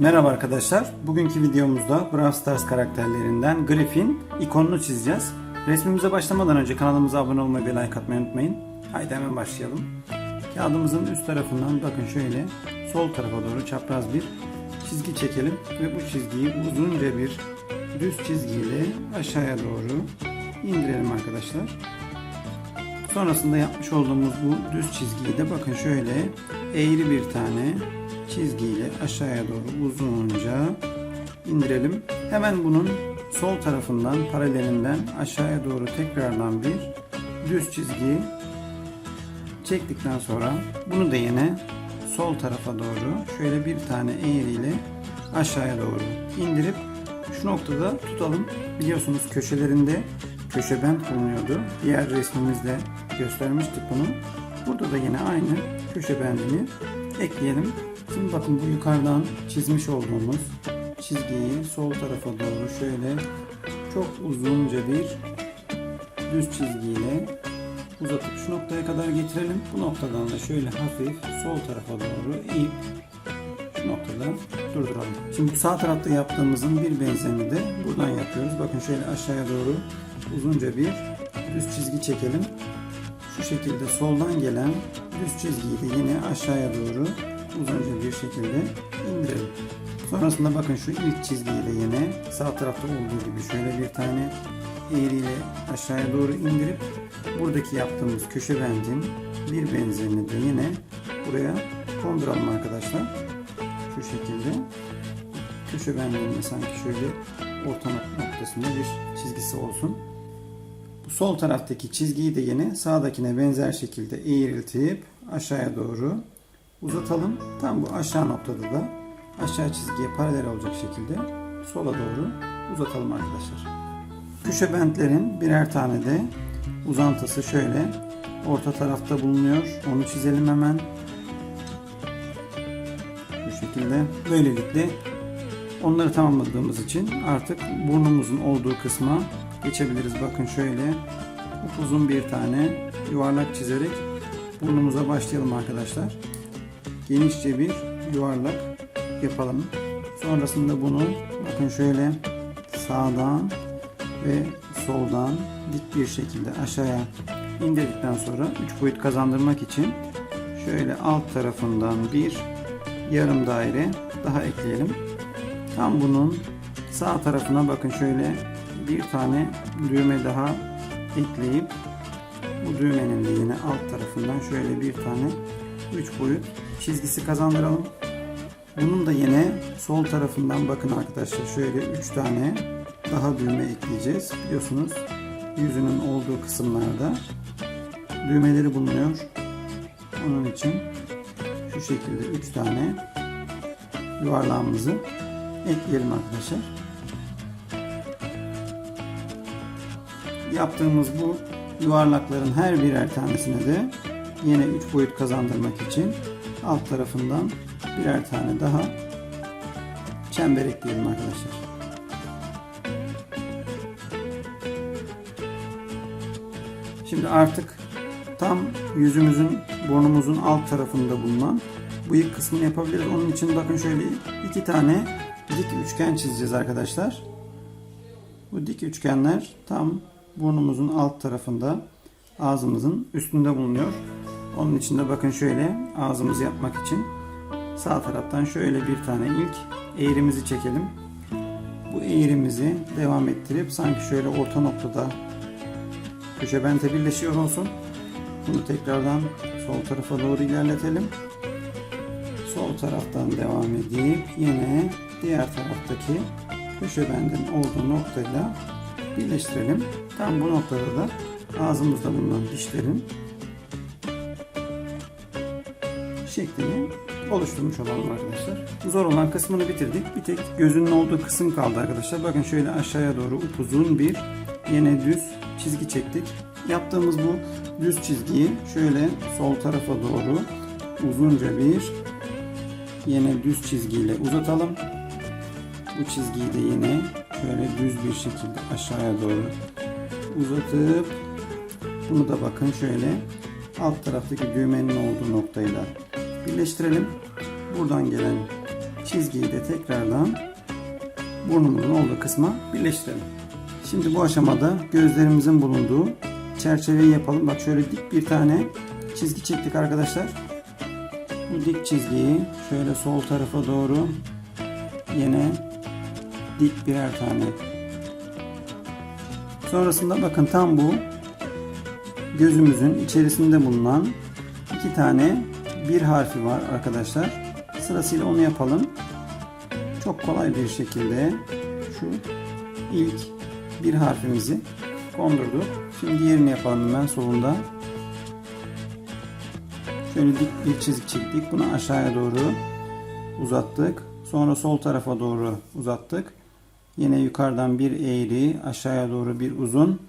Merhaba arkadaşlar. Bugünkü videomuzda Brawl Stars karakterlerinden Griffin ikonunu çizeceğiz. Resmimize başlamadan önce kanalımıza abone olmayı ve like atmayı unutmayın. Haydi hemen başlayalım. Kağıdımızın üst tarafından bakın şöyle sol tarafa doğru çapraz bir çizgi çekelim ve bu çizgiyi uzunca bir düz çizgiyle aşağıya doğru indirelim arkadaşlar. Sonrasında yapmış olduğumuz bu düz çizgiyi de bakın şöyle eğri bir tane çizgiyle aşağıya doğru uzunca indirelim. Hemen bunun sol tarafından paralelinden aşağıya doğru tekrardan bir düz çizgi çektikten sonra bunu da yine sol tarafa doğru şöyle bir tane eğriyle aşağıya doğru indirip şu noktada tutalım. Biliyorsunuz köşelerinde köşe bent bulunuyordu. Diğer resmimizde göstermiştik bunu. Burada da yine aynı köşe bendini ekleyelim. Şimdi bakın bu yukarıdan çizmiş olduğumuz çizgiyi sol tarafa doğru şöyle çok uzunca bir düz çizgiyle uzatıp şu noktaya kadar getirelim. Bu noktadan da şöyle hafif sol tarafa doğru eğip şu noktada durduralım. Şimdi sağ tarafta yaptığımızın bir benzerini de buradan yapıyoruz. Bakın şöyle aşağıya doğru uzunca bir düz çizgi çekelim. Şu şekilde soldan gelen düz çizgiyi de yine aşağıya doğru uzunca bir şekilde indirelim. Sonrasında bakın şu ilk çizgiyi de yine sağ tarafta olduğu gibi şöyle bir tane eğriyle aşağıya doğru indirip buradaki yaptığımız köşe bendin bir benzerini de yine buraya konduralım arkadaşlar. Şu şekilde köşe bendinin sanki şöyle orta noktasında bir çizgisi olsun. Sol taraftaki çizgiyi de yine sağdakine benzer şekilde eğriltip aşağıya doğru uzatalım. Tam bu aşağı noktada da aşağı çizgiye paralel olacak şekilde sola doğru uzatalım arkadaşlar. Köşe bentlerin birer tane de uzantısı şöyle orta tarafta bulunuyor. Onu çizelim hemen. Bu şekilde. Böylelikle onları tamamladığımız için artık burnumuzun olduğu kısma geçebiliriz. Bakın şöyle uzun bir tane yuvarlak çizerek burnumuza başlayalım arkadaşlar. Genişçe bir yuvarlak yapalım. Sonrasında bunu bakın şöyle sağdan ve soldan dik bir şekilde aşağıya indirdikten sonra 3 boyut kazandırmak için şöyle alt tarafından bir yarım daire daha ekleyelim. Tam bunun sağ tarafına bakın şöyle bir tane düğme daha ekleyip bu düğmenin de yine alt tarafından şöyle bir tane 3 boyut çizgisi kazandıralım. Bunun da yine sol tarafından bakın arkadaşlar şöyle 3 tane daha düğme ekleyeceğiz. Biliyorsunuz yüzünün olduğu kısımlarda düğmeleri bulunuyor. Onun için şu şekilde 3 tane yuvarlağımızı ekleyelim arkadaşlar. Yaptığımız bu yuvarlakların her birer tanesine de yine 3 boyut kazandırmak için alt tarafından birer tane daha çember ekleyelim arkadaşlar. Şimdi artık tam yüzümüzün burnumuzun alt tarafında bulunan bıyık kısmını yapabiliriz. Onun için bakın şöyle iki tane dik üçgen çizeceğiz arkadaşlar. Bu dik üçgenler tam burnumuzun alt tarafında ağzımızın üstünde bulunuyor. Onun için de bakın şöyle ağzımızı yapmak için sağ taraftan şöyle bir tane ilk eğrimizi çekelim. Bu eğrimizi devam ettirip sanki şöyle orta noktada köşe bente birleşiyor olsun. Bunu tekrardan sol tarafa doğru ilerletelim. Sol taraftan devam edip yine diğer taraftaki köşe bendin olduğu noktayla birleştirelim. Tam bu noktada da ağzımızda bulunan dişlerin şeklini oluşturmuş olalım arkadaşlar. Zor olan kısmını bitirdik. Bir tek gözünün olduğu kısım kaldı arkadaşlar. Bakın şöyle aşağıya doğru upuzun bir yine düz çizgi çektik. Yaptığımız bu düz çizgiyi şöyle sol tarafa doğru uzunca bir yine düz çizgiyle uzatalım. Bu çizgiyi de yine şöyle düz bir şekilde aşağıya doğru uzatıp bunu da bakın şöyle alt taraftaki düğmenin olduğu noktayla birleştirelim. Buradan gelen çizgiyi de tekrardan burnumuzun olduğu kısma birleştirelim. Şimdi bu aşamada gözlerimizin bulunduğu çerçeveyi yapalım. Bak şöyle dik bir tane çizgi çektik arkadaşlar. Bu dik çizgiyi şöyle sol tarafa doğru yine dik birer tane. Sonrasında bakın tam bu gözümüzün içerisinde bulunan iki tane bir harfi var arkadaşlar. Sırasıyla onu yapalım. Çok kolay bir şekilde şu ilk bir harfimizi kondurduk. Şimdi diğerini yapalım hemen solunda. Şöyle dik bir çizgi çektik. Bunu aşağıya doğru uzattık. Sonra sol tarafa doğru uzattık. Yine yukarıdan bir eğri, aşağıya doğru bir uzun,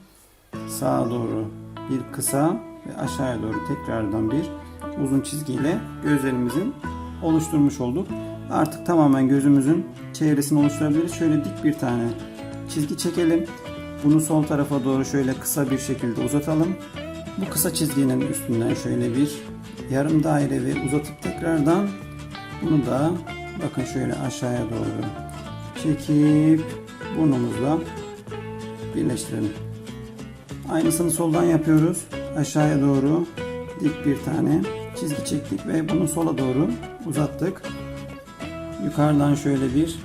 sağa doğru bir kısa ve aşağıya doğru tekrardan bir uzun çizgiyle gözlerimizin oluşturmuş olduk. Artık tamamen gözümüzün çevresini oluşturabiliriz. Şöyle dik bir tane çizgi çekelim. Bunu sol tarafa doğru şöyle kısa bir şekilde uzatalım. Bu kısa çizginin üstünden şöyle bir yarım daire ve uzatıp tekrardan bunu da bakın şöyle aşağıya doğru çekip burnumuzla birleştirelim. Aynısını soldan yapıyoruz. Aşağıya doğru dik bir tane çizgi çektik ve bunu sola doğru uzattık. Yukarıdan şöyle bir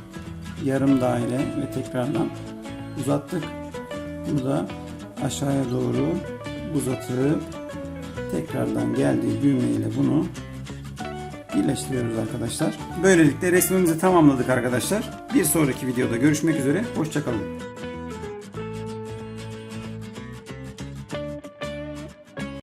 yarım daire ve tekrardan uzattık. Bunu da aşağıya doğru uzatıp tekrardan geldiği düğmeyle bunu birleştiriyoruz arkadaşlar. Böylelikle resmimizi tamamladık arkadaşlar. Bir sonraki videoda görüşmek üzere. Hoşçakalın.